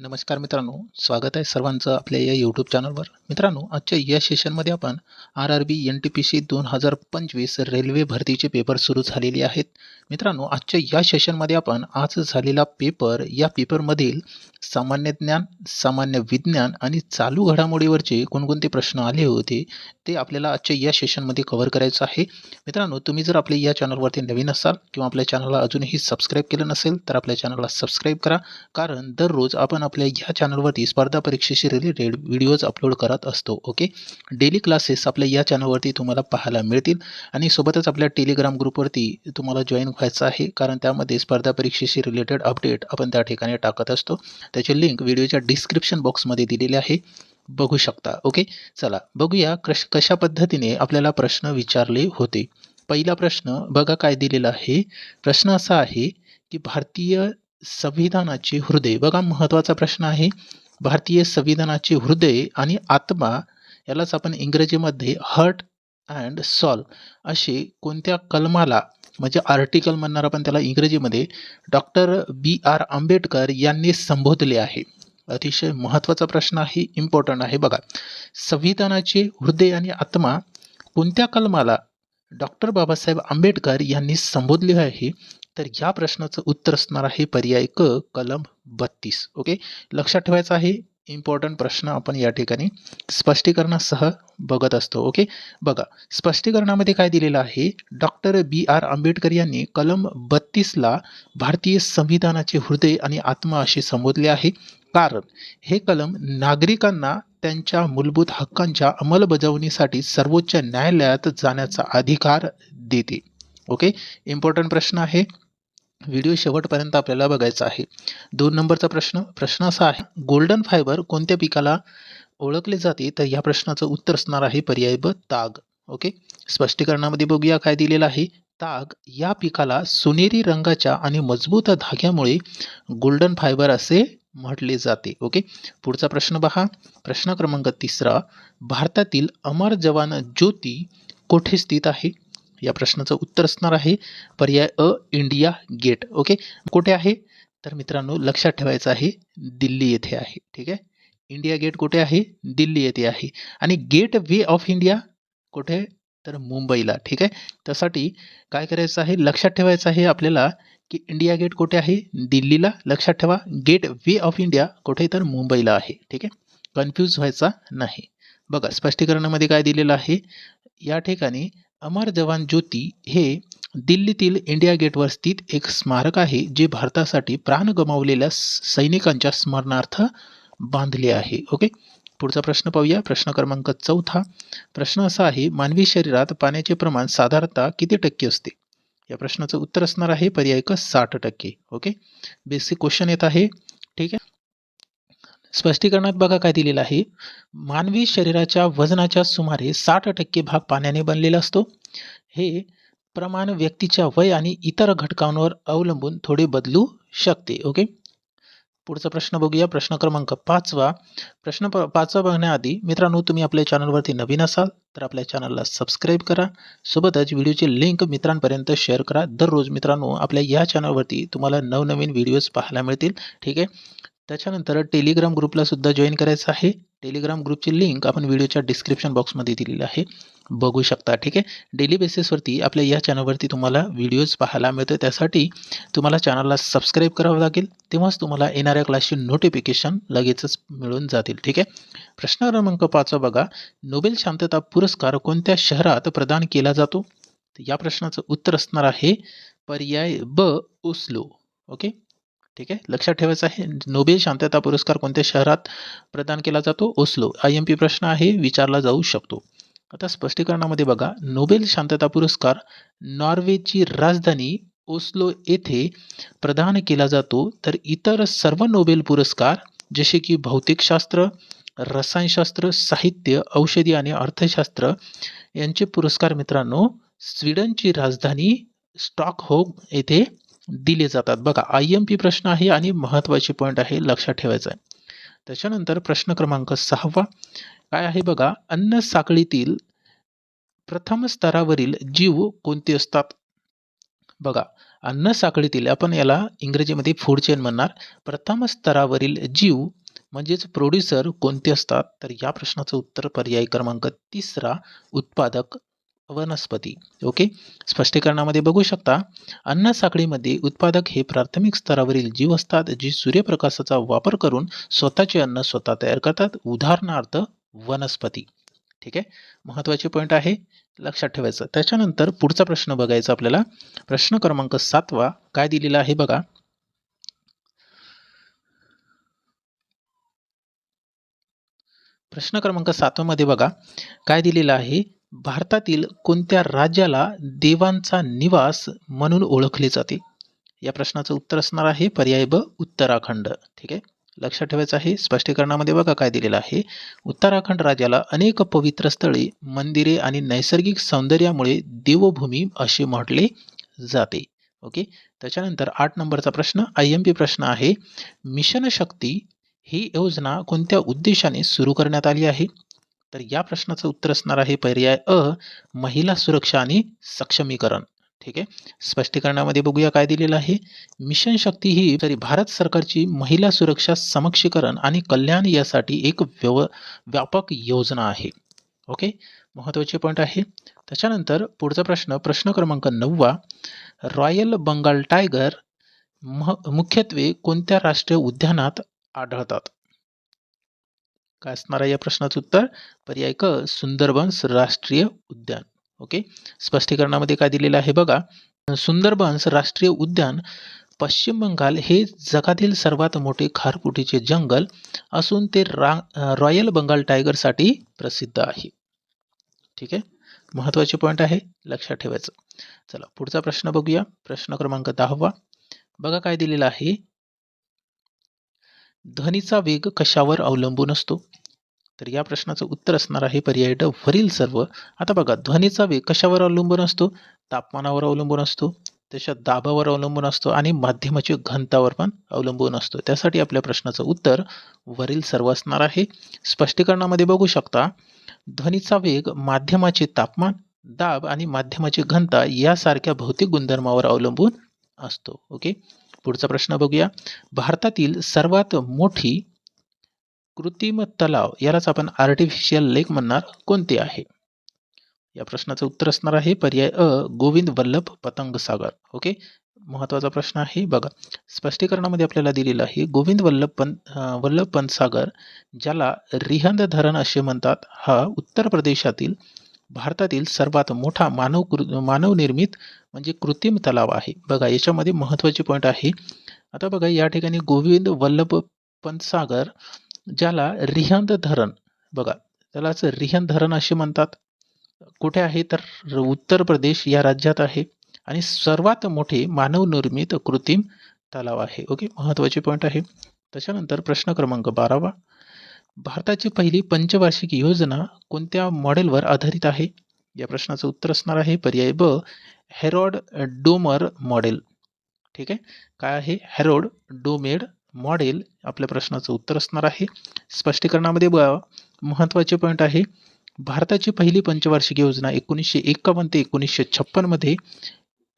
नमस्कार मित्रांनो स्वागत आहे सर्वांचं आपल्या या यूट्यूब चॅनलवर मित्रांनो आजच्या या सेशनमध्ये आपण R R B N T P C दोन हजार पंचवीस रेल्वे भरतीचे पेपर सुरू झालेले आहेत. मित्रांनो आजच्या या सेशनमध्ये आपण आज झालेला पेपर या पेपरमधील सामान्य ज्ञान सामान्य विज्ञान आणि चालू घडामोडीवरचे कोणकोणते प्रश्न आले होते ते आपल्याला आजच्या या सेशनमध्ये कव्हर करायचं आहे. मित्रांनो तुम्ही जर आपल्या या चॅनलवरती नवीन असाल किंवा आपल्या चॅनलला अजूनही सबस्क्राईब केलं नसेल तर आपल्या चॅनलला सबस्क्राईब करा. कारण दररोज आपण आपल्या ह्या चॅनलवरती स्पर्धा परीक्षेशी रिलेटेड व्हिडिओज अपलोड करत असतो ओके डेली क्लासेस आपल्या या चॅनलवरती तुम्हाला पाहायला मिळतील आणि सोबतच आपल्या टेलिग्राम ग्रुपवरती तुम्हाला जॉईन व्हायचं आहे कारण त्यामध्ये स्पर्धा परीक्षेशी रिलेटेड अपडेट आपण त्या ठिकाणी टाकत असतो. त्याची लिंक व्हिडिओच्या डिस्क्रिप्शन बॉक्समध्ये दिलेली आहे. बघू शकता ओके चला बघूया कश कशा पद्धतीने आपल्याला प्रश्न विचारले होते. पहिला प्रश्न बघा काय दिलेला आहे. प्रश्न असा आहे की भारतीय संविधानाचे हृदय. बघा महत्त्वाचा प्रश्न आहे. भारतीय संविधानाचे हृदय आणि आत्मा यालाच आपण इंग्रजीमध्ये हर्ट अँड सॉल असे कोणत्या कलमाला म्हणजे आर्टिकल म्हणणार आपण त्याला इंग्रजीमध्ये डॉक्टर बी आर आंबेडकर यांनी संबोधले आहे. अतिशय महत्त्वाचा प्रश्न आहे इम्पॉर्टंट आहे. बघा संविधानाचे हृदय आणि आत्मा कोणत्या कलमाला डॉक्टर बाबासाहेब आंबेडकर यांनी संबोधले आहे? तर या प्रश्नाचं उत्तर असणार आहे पर्याय क कलम बत्तीस. ओके लक्षात ठेवायचं आहे इम्पॉर्टंट प्रश्न आपण या ठिकाणी स्पष्टीकरणासह बघत असतो. ओके बघा स्पष्टीकरणामध्ये काय दिलेलं आहे? डॉक्टर बी आर आंबेडकर यांनी कलम बत्तीसला भारतीय संविधानाचे हृदय आणि आत्मा असे संबोधले आहे. कारण हे कलम नागरिकांना त्यांच्या मूलभूत हक्कांच्या अंमलबजावणीसाठी सर्वोच्च न्यायालयात जाण्याचा अधिकार देते. ओके इम्पॉर्टंट प्रश्न आहे. व्हिडिओ शेवटपर्यंत आपल्याला बघायचा आहे. दोन नंबरचा प्रश्न प्रश्न असा आहे गोल्डन फायबर कोणत्या पिकाला ओळखले जाते? तर या प्रश्नाचं उत्तर असणार आहे पर्याय ब ताग. ओके? स्पष्टीकरणामध्ये बघूया काय दिलेलं आहे. ताग या पिकाला सोनेरी रंगाच्या आणि मजबूत धाग्यामुळे गोल्डन फायबर असे म्हटले जाते. ओके? पुढचा प्रश्न पहा प्रश्न क्रमांक तिसरा भारतातील अमर जवान ज्योती कोठे स्थित आहे? या प्रश्नाचं उत्तर असणार आहे. पर्याय अ इंडिया गेट. ओके? कुठे आहे? तर मित्रांनो लक्षात ठेवायचं आहे दिल्ली येथे आहे. ठीक आहे? इंडिया गेट कुठे आहे? दिल्ली येथे आहे. आणि गेट वे ऑफ इंडिया कुठे? तर मुंबईला. ठीक आहे? त्यासाठी काय करायचं आहे? लक्षात ठेवायचं आहे आपल्याला की इंडिया गेट कुठे आहे? दिल्लीला. लक्षात ठेवा गेट वे ऑफ इंडिया कुठे? तर मुंबईला आहे. ठीक आहे? कन्फ्यूज व्हायचा नाही. बघा स्पष्टीकरणामध्ये काय दिलेलं आहे? या ठिकाणी अमर जवान ज्योती हे दिल्लीतील इंडिया गेटवर स्थित एक स्मारक आहे जे भारतासाठी प्राण गमावलेल्या स- सैनिकांच्या स्मरणार्थ बांधले आहे. ओके? पुढचा प्रश्न पाहूया. प्रश्न क्रमांक चौथा. प्रश्न असा आहे मानवी शरीरात पाण्याचे प्रमाण साधारणतः किती टक्के असते? या प्रश्नाचं उत्तर असणार आहे पर्याय क साठ टक्के. ओके? बेसिक क्वेश्चन येत आहे आहे. स्पष्टीकरणात बघा काय दिलेलं आहे. मानवी शरीराच्या वजनाच्या सुमारे साठ टक्के भाग पाण्याने बनलेला असतो. हे प्रमाण व्यक्तीच्या वय आणि इतर घटकांवर अवलंबून थोडे बदलू शकते. ओके? पुढचा प्रश्न बघूया. प्रश्न क्रमांक पाचवा. प्रश्न प पाचवा बघण्याआधी मित्रांनो तुम्ही आपल्या चॅनलवरती नवीन असाल तर आपल्या चॅनलला सबस्क्राईब करा. सोबतच व्हिडिओची लिंक मित्रांपर्यंत शेअर करा. दररोज मित्रांनो आपल्या या चॅनलवरती तुम्हाला नवनवीन व्हिडिओज पाहायला मिळतील. ठीक आहे? त्याच्यानंतर टेलिग्राम ग्रुपला सुद्धा जॉईन करायचं आहे. टेलिग्राम ग्रुपची लिंक आपण व्हिडिओच्या डिस्क्रिप्शन बॉक्समध्ये दिलेली आहे. बघू शकता ठीक आहे? डेली बेसिसवरती आपल्या या चॅनलवरती तुम्हाला व्हिडिओज पाहायला मिळते त्यासाठी तुम्हाला चॅनलला सबस्क्राईब करावं लागेल. तेव्हाच तुम्हाला येणाऱ्या क्लासची नोटिफिकेशन लगेचच मिळून जातील ठीक आहे? प्रश्न क्रमांक पाचवा बघा. नोबेल शांतता पुरस्कार कोणत्या शहरात प्रदान केला जातो? या प्रश्नाचं उत्तर असणार आहे पर्याय ब ओस्लो ओके? ठीक आहे? लक्षात ठेवायचं आहे नोबेल शांतता पुरस्कार कोणत्या शहरात प्रदान केला जातो? ओस्लो. आय एम पी प्रश्न आहे विचारला जाऊ शकतो. आता स्पष्टीकरणामध्ये बघा नोबेल शांतता पुरस्कार नॉर्वेची राजधानी ओस्लो येथे प्रदान केला जातो. तर इतर सर्व नोबेल पुरस्कार जसे की भौतिकशास्त्र रसायनशास्त्र साहित्य औषधी आणि अर्थशास्त्र यांचे पुरस्कार मित्रांनो स्वीडनची राजधानी स्टॉकहोम येथे दिले जातात. बघा आय एम पी प्रश्न आहे आणि महत्त्वाचे पॉईंट आहे लक्षात ठेवायचं आहे त्याच्यानंतर प्रश्न क्रमांक सहावा. काय आहे बघा अन्न साखळीतील प्रथम स्तरावरील जीव कोणते असतात? बघा अन्न साखळीतील आपण याला इंग्रजीमध्ये फूड चेन म्हणणार. प्रथम स्तरावरील जीव म्हणजेच प्रोड्युसर कोणते असतात? तर या प्रश्नाचं उत्तर पर्याय क्रमांक तिसरा उत्पादक वनस्पती. ओके? स्पष्टीकरणामध्ये बघू शकता अन्न साखळीमध्ये उत्पादक हे प्राथमिक स्तरावरील जीव असतात जी सूर्यप्रकाशाचा वापर करून स्वतःचे अन्न स्वतः तयार करतात. उदाहरणार्थ वनस्पती. ठीक आहे? महत्त्वाचे पॉईंट आहे. लक्षात ठेवायचं. त्याच्यानंतर पुढचा प्रश्न बघायचा आपल्याला. प्रश्न क्रमांक सातवा काय दिलेला आहे बघा? प्रश्न क्रमांक सातवामध्ये बघा. काय दिलेलं आहे? भारतातील कोणत्या राज्याला देवांचा निवास म्हणून ओळखले जाते? या प्रश्नाचं उत्तर असणार आहे पर्याय ब उत्तराखंड. ठीक आहे? लक्षात ठेवायचं आहे स्पष्टीकरणामध्ये बघा काय दिलेलं आहे. उत्तराखंड राज्याला अनेक पवित्र स्थळे मंदिरे आणि नैसर्गिक सौंदर्यामुळे देवभूमी असे म्हटले जाते. ओके? त्याच्यानंतर आठ नंबरचा प्रश्न आय एम पी प्रश्न आहे. मिशन शक्ती ही योजना कोणत्या उद्देशाने सुरू करण्यात आली आहे? तर या प्रश्नाचं उत्तर असणार आहे पर्याय अ महिला सुरक्षा आणि सक्षमीकरण. ठीक आहे? स्पष्टीकरणामध्ये बघूया काय दिलेलं आहे. मिशन शक्ती ही तरी भारत सरकारची महिला सुरक्षा समक्षीकरण आणि कल्याण यासाठी एक व्यव व्यापक योजना आहे. ओके? महत्त्वाचे पॉईंट आहे. त्याच्यानंतर पुढचा प्रश्न प्रश्न क्रमांक नववा. रॉयल बंगाल टायगर मह मुख्यत्वे कोणत्या राष्ट्रीय उद्यानात आढळतात? काय असणार आहे या प्रश्नाचं उत्तर? पर्याय क सुंदरबन्स राष्ट्रीय उद्यान. ओके? स्पष्टीकरणामध्ये काय दिलेलं आहे बघा. सुंदरबन्स राष्ट्रीय उद्यान पश्चिम बंगाल हे जगातील सर्वात मोठे खारफुटीचे जंगल असून ते रा रॉयल बंगाल टायगरसाठी प्रसिद्ध आहे. ठीक आहे? महत्त्वाचे पॉईंट आहे. लक्षात ठेवायचं. चला पुढचा प्रश्न बघूया. प्रश्न क्रमांक दहावा. बघा काय दिलेला आहे. ध्वनीचा वेग कशावर अवलंबून असतो? तर या प्रश्नाचं उत्तर असणार आहे पर्याय ड वरील सर्व. आता बघा ध्वनीचा वेग कशावर अवलंबून असतो? तापमानावर अवलंबून असतो त्याच्या दाबावर अवलंबून असतो आणि माध्यमाची घनतावर पण अवलंबून असतो. त्यासाठी आपल्या प्रश्नाचं उत्तर वरील सर्व असणार आहे. स्पष्टीकरणामध्ये बघू शकता ध्वनीचा वेग माध्यमाचे तापमान दाब आणि माध्यमाची घनता यासारख्या भौतिक गुणधर्मावर अवलंबून असतो. ओके पुढचा प्रश्न बघूया. भारतातील सर्वात मोठी कृत्रिम तलाव यालाच आपण आर्टिफिशियल लेक म्हणणार. कोणते आहे? या प्रश्नाचं उत्तर असणार आहे पर्याय अ गोविंद वल्लभ पतंग सागर. ओके महत्त्वाचा प्रश्न आहे. बघा. स्पष्टीकरणामध्ये आपल्याला दिलेलं आहे गोविंद वल्लभ पंत वल्लभ पंत सागर ज्याला रिहंद धरण असे म्हणतात हा उत्तर प्रदेशातील भारतातील सर्वात मोठा मानव कृ मानवनिर्मित म्हणजे कृत्रिम तलाव आहे. बघा याच्यामध्ये महत्त्वाचे पॉईंट आहे. आता बघा या ठिकाणी गोविंद वल्लभ पंतसागर ज्याला रिहंद धरण बघा त्यालाच रिहंद धरण असे म्हणतात. कुठे आहे? तर उत्तर प्रदेश या राज्यात आहे. आणि सर्वात मोठे मानवनिर्मित कृत्रिम तलाव आहे. ओके महत्त्वाचे पॉईंट आहे. त्याच्यानंतर प्रश्न क्रमांक बारावा. भारताची पहिली पंचवार्षिक योजना कोणत्या मॉडेलवर आधारित आहे? या प्रश्नाचं उत्तर असणार आहे पर्याय ब हेरॉड डोमर मॉडेल ठीक आहे? काय आहे? हेरॉड डोमेड मॉडेल आपल्या प्रश्नाचं उत्तर असणार आहे. स्पष्टीकरणामध्ये ब महत्त्वाचे पॉईंट आहे. भारताची पहिली पंचवार्षिक योजना एकोणीसशे एक्कावन्न ते एकोणीसशे छप्पनमध्ये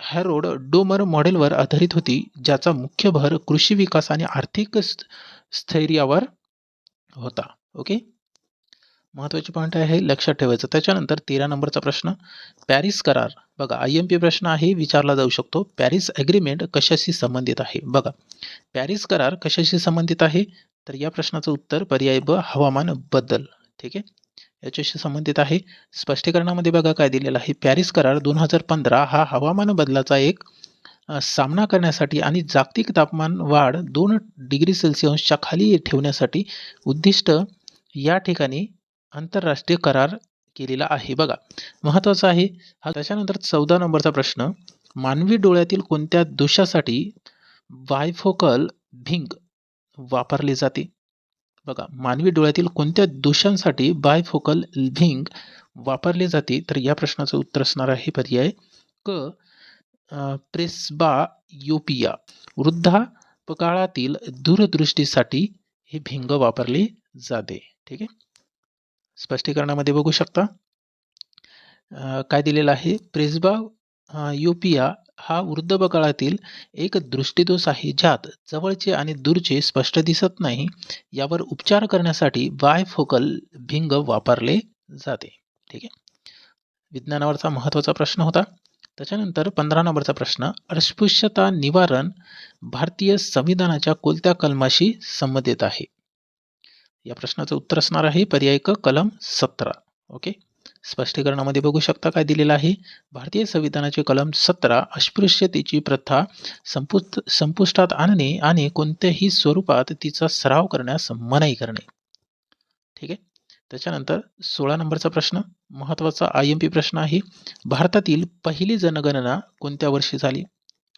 हॅरोड डोमर मॉडेलवर आधारित होती ज्याचा मुख्य भर कृषी विकास आणि आर्थिक स्थैर्यावर होता. ओके? महत्त्वाचे पॉईंट आहे लक्षात ठेवायचं. त्याच्यानंतर तेरा नंबरचा प्रश्न पॅरिस करार. बघा आय एम पी प्रश्न आहे विचारला जाऊ शकतो. पॅरिस ॲग्रीमेंट कशाशी संबंधित आहे? बघा पॅरिस करार कशाशी संबंधित आहे? तर या प्रश्नाचं उत्तर पर्याय ब हवामान बदल. ठीक आहे? याच्याशी संबंधित आहे. स्पष्टीकरणामध्ये बघा काय दिलेलं आहे. पॅरिस करार दोन हजार पंधरा हा हवामान बदलाचा एक सामना करण्यासाठी आणि जागतिक तापमान वाढ दोन डिग्री सेल्सिअसच्या खाली ठेवण्यासाठी उद्दिष्ट या ठिकाणी आंतरराष्ट्रीय करार केलेला आहे. बघा महत्त्वाचा आहे हा त्याच्यानंतर चौदा नंबरचा प्रश्न मानवी डोळ्यातील कोणत्या दोषासाठी वायफोकल भिंग वापरले जाते? बघा मानवी डोळ्यातील कोणत्या दोषांसाठी बायफोकल भिंग वापरले जाते? तर या प्रश्नाचं उत्तर असणार आहे पर्याय क प्रेस्बा योपिया वृद्धापकाळातील दूरदृष्टीसाठी हे भिंग वापरली जाते. ठीक आहे? स्पष्टीकरणामध्ये बघू शकता. काय दिलेलं आहे? प्रेस्बा युपिया हा वृद्धपकाळातील एक दृष्टीदोष आहे ज्यात जवळचे आणि दूरचे स्पष्ट दिसत नाही यावर उपचार करण्यासाठी बायफोकल भिंग वापरले जाते. ठीक आहे? विज्ञानावरचा महत्त्वाचा प्रश्न होता. त्याच्यानंतर पंधरा नंबरचा प्रश्न अस्पृश्यता निवारण भारतीय संविधानाच्या कोणत्या कलमाशी संबंधित आहे? या प्रश्नाचं उत्तर असणार आहे पर्याय क कलम सतरा. ओके? स्पष्टीकरणामध्ये बघू शकता काय दिलेलं आहे. भारतीय संविधानाचे कलम सतरा अस्पृश्यतेची प्रथा संपुष्ट संपुष्टात आणणे आणि कोणत्याही स्वरूपात तिचा सराव करण्यास मनाई करणे. ठीक आहे? त्याच्यानंतर सोळा नंबरचा प्रश्न महत्त्वाचा आय एम पी प्रश्न आहे. भारतातील पहिली जनगणना कोणत्या वर्षी झाली?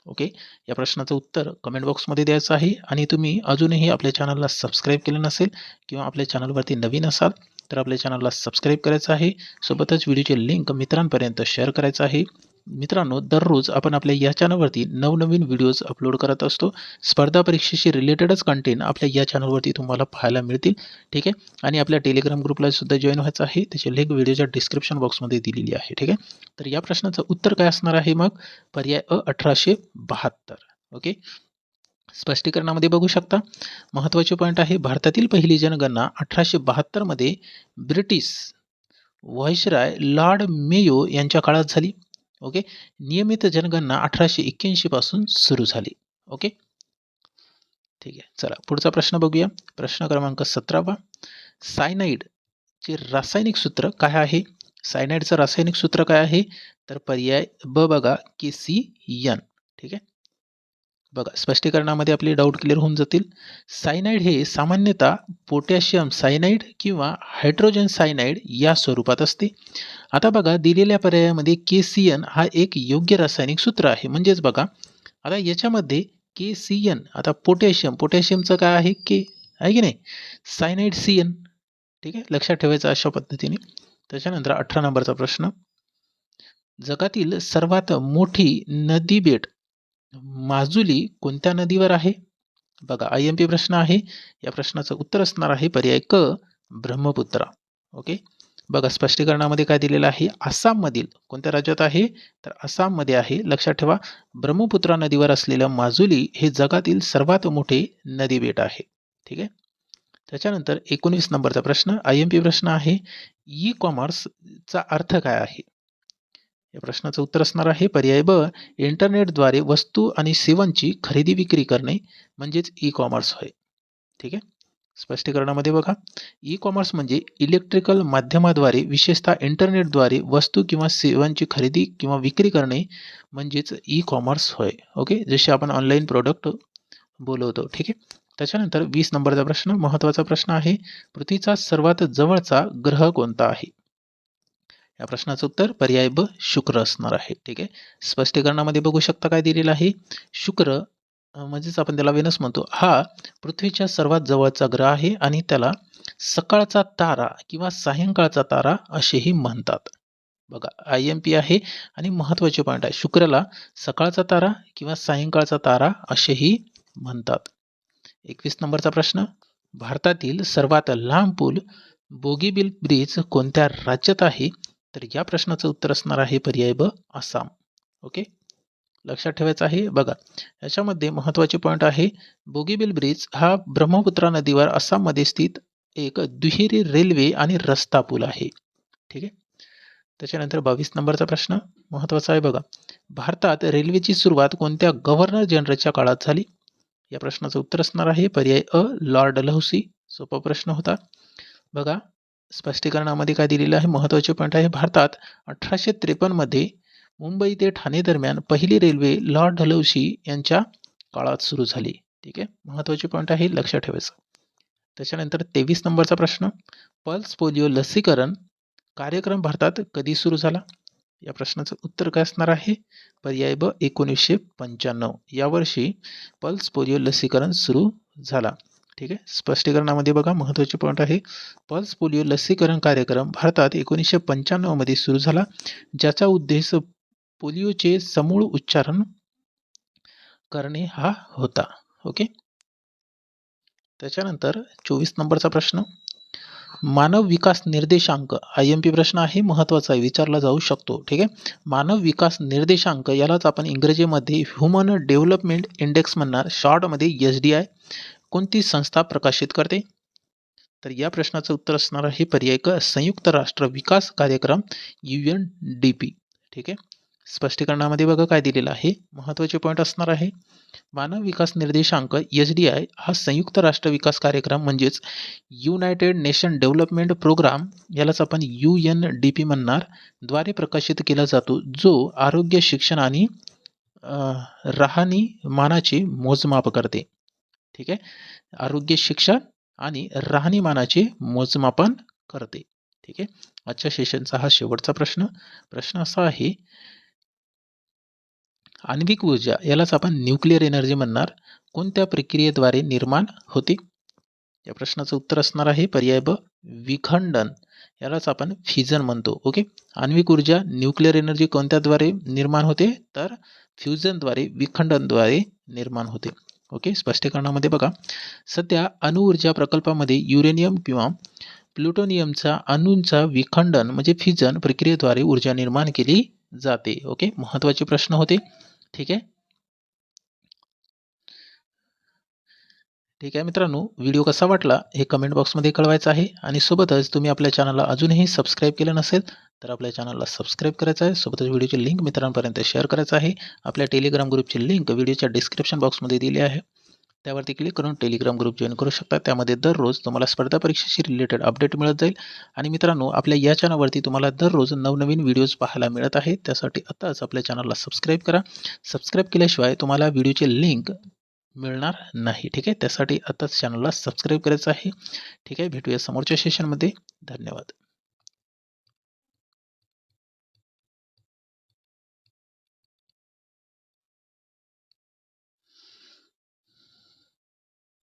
ओके या प्रश्नाचं उत्तर कमेंट बॉक्समध्ये द्यायचं आहे आणि तुम्ही अजूनही आपल्या चॅनलला सबस्क्राईब केलं नसेल किंवा आपल्या चॅनलवरती नवीन असाल तर आपल्या चॅनलला सबस्क्राईब करायचं आहे. सोबतच व्हिडिओचे लिंक मित्रांपर्यंत शेअर करायचं आहे. मित्रांनो दररोज आपण आपल्या या चॅनलवरती नवनवीन व्हिडिओज अपलोड करत असतो. स्पर्धा परीक्षेशी रिलेटेडच कंटेंट आपल्या या चॅनलवरती तुम्हाला पाहायला मिळतील ठीक आहे? आणि आपल्या टेलिग्राम ग्रुपला सुद्धा जॉईन व्हायचं आहे. त्याची लिंक व्हिडिओच्या डिस्क्रिप्शन बॉक्समध्ये दिलेली आहे ठीक आहे? तर या प्रश्नाचं उत्तर काय असणार आहे मग? पर्याय अ अठराशे बहात्तर ओके? स्पष्टीकरणामध्ये बघू शकता. महत्त्वाचे पॉईंट आहे भारतातील पहिली जनगणना अठराशे बहात्तरमध्ये ब्रिटिश व्हाईसराय लॉर्ड मेयो यांच्या काळात झाली. ओके? नियमित जनगणना अठराशे एक्क्याऐंशी पासून सुरू झाली. ओके? ठीक आहे. चला पुढचा प्रश्न बघूया. प्रश्न क्रमांक सतरावा. सायनाईडचे रासायनिक सूत्र काय आहे? सायनाईडचं रासायनिक सूत्र काय आहे? तर पर्याय ब बघा के सी यन ठीक आहे? बघा स्पष्टीकरणामध्ये आपले डाऊट क्लिअर होऊन जातील. सायनाईड हे सामान्यतः पोटॅशियम सायनाईड किंवा हायड्रोजन सायनाईड या स्वरूपात असते. आता बघा दिलेल्या पर्यायामध्ये के सी एन हा एक योग्य रासायनिक सूत्र आहे. म्हणजेच बघा आता याच्यामध्ये के सी एन आता पोटॅशियम पोटॅशियमचं काय आहे? के आहे की नाही? सायनाईड सी एन ठीक आहे? लक्षात ठेवायचं अशा पद्धतीने. त्याच्यानंतर अठरा नंबरचा प्रश्न. जगातील सर्वात मोठी नदी बेट माजुली कोणत्या नदीवर आहे? बघा आय एम पी प्रश्न आहे. या प्रश्नाचं उत्तर असणार आहे पर्याय क ब्रह्मपुत्रा. ओके? बघा स्पष्टीकरणामध्ये काय दिलेलं आहे? आसाममधील. कोणत्या राज्यात आहे? तर आसाममध्ये आहे. लक्षात ठेवा ब्रह्मपुत्रा नदीवर असलेलं माजुली हे जगातील सर्वात मोठे नदी बेट आहे. ठीक आहे? त्याच्यानंतर एकोणीस नंबरचा प्रश्न आय एम पी प्रश्न आहे. ई कॉमर्सचा अर्थ काय आहे? या प्रश्नाचं उत्तर असणार आहे. पर्याय ब इंटरनेटद्वारे वस्तू आणि सेवांची खरेदी विक्री करणे म्हणजेच ई कॉमर्स होय. ठीक आहे? स्पष्टीकरणामध्ये बघा. ई कॉमर्स म्हणजे इलेक्ट्रिकल माध्यमाद्वारे विशेषतः इंटरनेटद्वारे वस्तू किंवा सेवांची खरेदी किंवा विक्री करणे म्हणजेच ई कॉमर्स होय. ओके? जसे आपण ऑनलाईन प्रोडक्ट बोलवतो. ठीक आहे? त्याच्यानंतर वीस नंबरचा प्रश्न महत्त्वाचा प्रश्न आहे. पृथ्वीचा सर्वात जवळचा ग्रह कोणता आहे? या प्रश्नाचं उत्तर पर्याय ब शुक्र असणार आहे. ठीक आहे? स्पष्टीकरणामध्ये बघू शकता काय दिलेलं आहे? शुक्र म्हणजेच आपण त्याला वेनस म्हणतो. हा पृथ्वीच्या सर्वात जवळचा ग्रह आहे आणि त्याला सकाळचा तारा किंवा सायंकाळचा तारा असेही म्हणतात. बघा आय एम पी आहे आणि महत्त्वाचे पॉईंट आहे. शुक्रला सकाळचा तारा किंवा सायंकाळचा तारा असेही म्हणतात. एकवीस नंबरचा प्रश्न भारतातील सर्वात लांब पूल बोगीबिल ब्रिज कोणत्या राज्यात आहे? तर या प्रश्नाचं उत्तर असणार आहे पर्याय ब आसाम. ओके? लक्षात ठेवायचं आहे? बघा याच्यामध्ये महत्त्वाचे पॉईंट आहे बोगीबिल ब्रिज हा ब्रह्मपुत्रा नदीवर आसाममध्ये स्थित एक दुहेरी रेल्वे आणि रस्ता पूल आहे. ठीक आहे? त्याच्यानंतर बावीस नंबरचा प्रश्न महत्त्वाचा आहे बघा. भारतात रेल्वेची सुरुवात कोणत्या गव्हर्नर जनरलच्या काळात झाली? या प्रश्नाचं उत्तर असणार आहे पर्याय अ लॉर्ड लहसी. सोपा प्रश्न होता. बघा स्पष्टीकरणामध्ये काय दिलेलं आहे? महत्त्वाचे पॉईंट आहे भारतात अठराशे त्रेपन्नमध्ये मुंबई ते ठाणे दरम्यान पहिली रेल्वे लॉर्ड ढलौशी यांच्या काळात सुरू झाली. ठीक आहे? महत्त्वाचे पॉईंट आहे लक्षात ठेवायचं. त्याच्यानंतर तेवीस नंबरचा प्रश्न पल्स पोलिओ लसीकरण कार्यक्रम भारतात कधी सुरू झाला? या प्रश्नाचं उत्तर काय असणार आहे? पर्याय ब एकोणीसशे पंच्याण्णव. यावर्षी पल्स पोलिओ लसीकरण सुरू झाला. ठीक आहे? स्पष्टीकरणामध्ये बघा महत्त्वाचे पॉईंट आहे. पल्स पोलिओ लसीकरण कार्यक्रम भारतात एकोणीसशे पंच्याण्णवमध्ये सुरू झाला. ज्याचा उद्देश पोलिओचे समूळ उच्चारण करणे हा होता. ओके त्याच्यानंतर चोवीस नंबरचा प्रश्न. मानव विकास निर्देशांक आय एम पी प्रश्न आहे महत्त्वाचा आहे विचारला जाऊ शकतो. ठीक आहे? मानव विकास निर्देशांक यालाच आपण इंग्रजीमध्ये ह्युमन डेव्हलपमेंट इंडेक्स म्हणणार. शॉर्टमध्ये एस डी आय कोणती संस्था प्रकाशित करते? तर या प्रश्नाचं उत्तर असणार आहे पर्याय क संयुक्त राष्ट्र विकास कार्यक्रम यू एन डी पी ठीक आहे? स्पष्टीकरणामध्ये बघा काय दिलेलं आहे. महत्त्वाचे पॉईंट असणार आहे. मानव विकास निर्देशांक एच डी आय हा संयुक्त राष्ट्र विकास कार्यक्रम म्हणजेच युनायटेड नेशन डेव्हलपमेंट प्रोग्राम यालाच आपण यू एन डी पी म्हणणार द्वारे प्रकाशित केला जातो जो आरोग्य शिक्षण आणि राहणीमानाचे मोजमाप करते. ठीक आहे? आरोग्य शिक्षण आणि राहणीमानाचे मोजमापन करते. ठीक आहे? आजच्या सेशनचा हा शेवटचा प्रश्न. प्रश्न असा आहे आण्विक ऊर्जा यालाच आपण न्यूक्लिअर एनर्जी म्हणणार. कोणत्या प्रक्रियेद्वारे निर्माण होते? या प्रश्नाचं उत्तर असणार आहे पर्याय ब विखंडन. यालाच आपण फ्युजन म्हणतो. ओके? आण्विक ऊर्जा न्यूक्लिअर एनर्जी कोणत्याद्वारे निर्माण होते? तर फ्युजनद्वारे विखंडनद्वारे निर्माण होते. ओके स्पष्टीकरणामध्ये बघा. सध्या अणुऊर्जा प्रकल्पामध्ये युरेनियम किंवा प्लुटोनियमचा अणूंचा विखंडन म्हणजे फिजन प्रक्रियेद्वारे ऊर्जा निर्माण केली जाते. ओके महत्त्वाचे प्रश्न होते. ठीक आहे? ठीक आहे मित्रांनो व्हिडिओ कसा वाटला हे कमेंट बॉक्समध्ये कळवायचं आहे. आणि सोबतच तुम्ही आपल्या चॅनलला अजूनही सबस्क्राईब केलं नसेल तर आपल्या चॅनलला सबस्क्राईब करायचं आहे. सोबतच व्हिडिओची लिंक मित्रांपर्यंत शेअर करायचं आहे. आपल्या टेलिग्राम ग्रुपची लिंक व्हिडिओच्या डिस्क्रिप्शन बॉक्समध्ये दिली आहे. त्यावरती क्लिक करून टेलिग्राम ग्रुप जॉईन करू शकता. त्यामध्ये दररोज तुम्हाला स्पर्धा परीक्षेशी रिलेटेड अपडेट मिळत जाईल. आणि मित्रांनो आपल्या या चॅनलवरती तुम्हाला दररोज नवनवीन व्हिडिओज पाहायला मिळत आहेत. त्यासाठी आताच आपल्या चॅनलला सबस्क्राईब करा. सबस्क्राईब केल्याशिवाय तुम्हाला व्हिडिओची लिंक मिळणार नाही. ठीक आहे? त्यासाठी आताच चॅनलला सबस्क्राईब करायचं आहे. ठीक आहे? भेटूया समोरच्या सेशनमध्ये धन्यवाद.